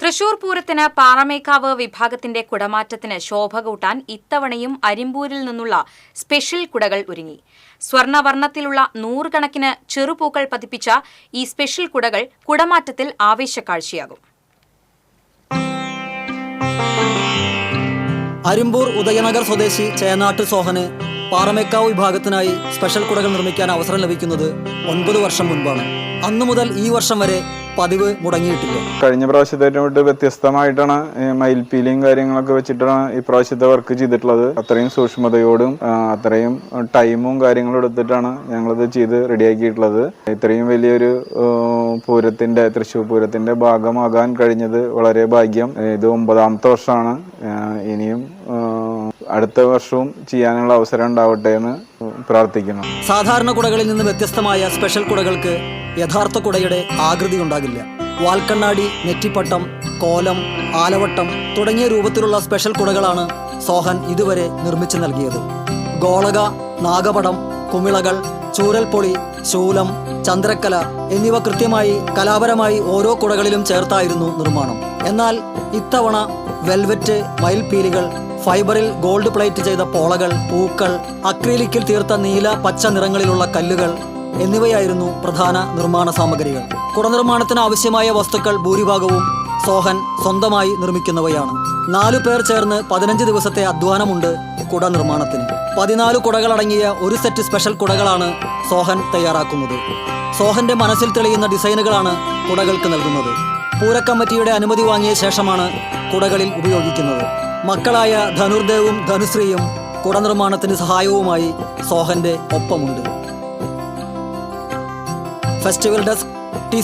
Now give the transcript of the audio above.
തൃശൂർ പൂരത്തിന് പാറമേക്കാവ് വിഭാഗത്തിന്റെ കുടമാറ്റത്തിന് ശോഭ കൂട്ടാൻ ഇത്തവണയും അരിമ്പൂരിൽ നിന്നുള്ള സ്പെഷ്യൽ കുടകൾ ഒരുങ്ങി. സ്വർണവർണത്തിലുള്ള നൂറുകണക്കിന് ചെറുപൂക്കൾ പതിപ്പിച്ച ഈ സ്പെഷ്യൽ കുടകൾ കുടമാറ്റത്തിൽ ആവേശക്കാഴ്ചയാകും. അരിമ്പൂർ ഉദയനഗർ സ്വദേശി ചേനാട്ട് സോഹന് പാറമേക്കാവ് വിഭാഗത്തിനായി സ്പെഷ്യൽ കുടകൾ നിർമ്മിക്കാൻ അവസരം ലഭിക്കുന്നത് ഒൻപത് വർഷം മുൻപാണ്. അന്നു മുതൽ ഈ വർഷം വരെ പതിവ് മുടങ്ങിയിട്ടില്ല. കഴിഞ്ഞ പ്രാവശ്യത്തേറ്റവും വിട്ട് വ്യത്യസ്തമായിട്ടാണ് മയിൽപ്പീലിയും കാര്യങ്ങളൊക്കെ വെച്ചിട്ടാണ് ഈ പ്രാവശ്യത്തെ വർക്ക് ചെയ്തിട്ടുള്ളത്. അത്രയും സൂക്ഷ്മതയോടും അത്രയും ടൈമും കാര്യങ്ങളും എടുത്തിട്ടാണ് ഞങ്ങളിത് ചെയ്ത് റെഡിയാക്കിയിട്ടുള്ളത് ഇത്രയും വലിയൊരു പൂരത്തിന്റെ തൃശ്ശൂർ പൂരത്തിന്റെ ഭാഗമാകാൻ കഴിഞ്ഞത് വളരെ ഭാഗ്യം. ഇത് ഒമ്പതാമത്തെ വർഷമാണ്. ഇനിയും അടുത്ത വർഷവും ചെയ്യാനുള്ള അവസരം ഉണ്ടാവട്ടെ എന്ന് പ്രാർത്ഥിക്കുന്നു. സാധാരണ കുടകളിൽ നിന്ന് വ്യത്യസ്തമായ സ്പെഷ്യൽ കുടകൾക്ക് യഥാർത്ഥ കുടയുടെ ആകൃതി ഉണ്ടാകില്ല. വാൽക്കണ്ണാടി നെറ്റിപ്പട്ടം കോലം ആലവട്ടം തുടങ്ങിയ രൂപത്തിലുള്ള സ്പെഷ്യൽ കുടകളാണ് സോഹൻ ഇതുവരെ നിർമ്മിച്ചു നൽകിയത്. ഗോളക നാഗപടം കുമിളകൾ ചൂരൽപ്പൊളി ശൂലം ചന്ദ്രക്കല എന്നിവ കൃത്യമായി കലാപരമായി ഓരോ കുടകളിലും ചേർത്തായിരുന്നു നിർമ്മാണം. എന്നാൽ ഇത്തവണ വെൽവെറ്റ് മയിൽപീലികൾ ഫൈബറിൽ ഗോൾഡ് പ്ലേറ്റ് ചെയ്ത പോളകൾ പൂക്കൾ അക്രീലിക്കിൽ തീർത്ത നീല പച്ച നിറങ്ങളിലുള്ള കല്ലുകൾ എന്നിവയായിരുന്നു പ്രധാന നിർമ്മാണ സാമഗ്രികൾ. കുടനിർമ്മാണത്തിന് ആവശ്യമായ വസ്തുക്കൾ ഭൂരിഭാഗവും സോഹൻ സ്വന്തമായി നിർമ്മിക്കുന്നവയാണ്. നാലു പേർ ചേർന്ന് പതിനഞ്ച് ദിവസത്തെ അധ്വാനമുണ്ട് കുട നിർമ്മാണത്തിന് പതിനാല് കുടകളടങ്ങിയ ഒരു സെറ്റ് സ്പെഷ്യൽ കുടകളാണ് സോഹൻ തയ്യാറാക്കുന്നത്. സോഹന്റെ മനസ്സിൽ തെളിയുന്ന ഡിസൈനുകളാണ് കുടകൾക്ക് നൽകുന്നത്. പൂരക്കമ്മിറ്റിയുടെ അനുമതി വാങ്ങിയ ശേഷമാണ് കുടകളിൽ ഉപയോഗിക്കുന്നത്. മക്കളായ ധനുർദേവും ധനുശ്രീയും കുട നിർമ്മാണത്തിന് സഹായവുമായി സോഹന്റെ ഒപ്പമുണ്ട്. Festival desk T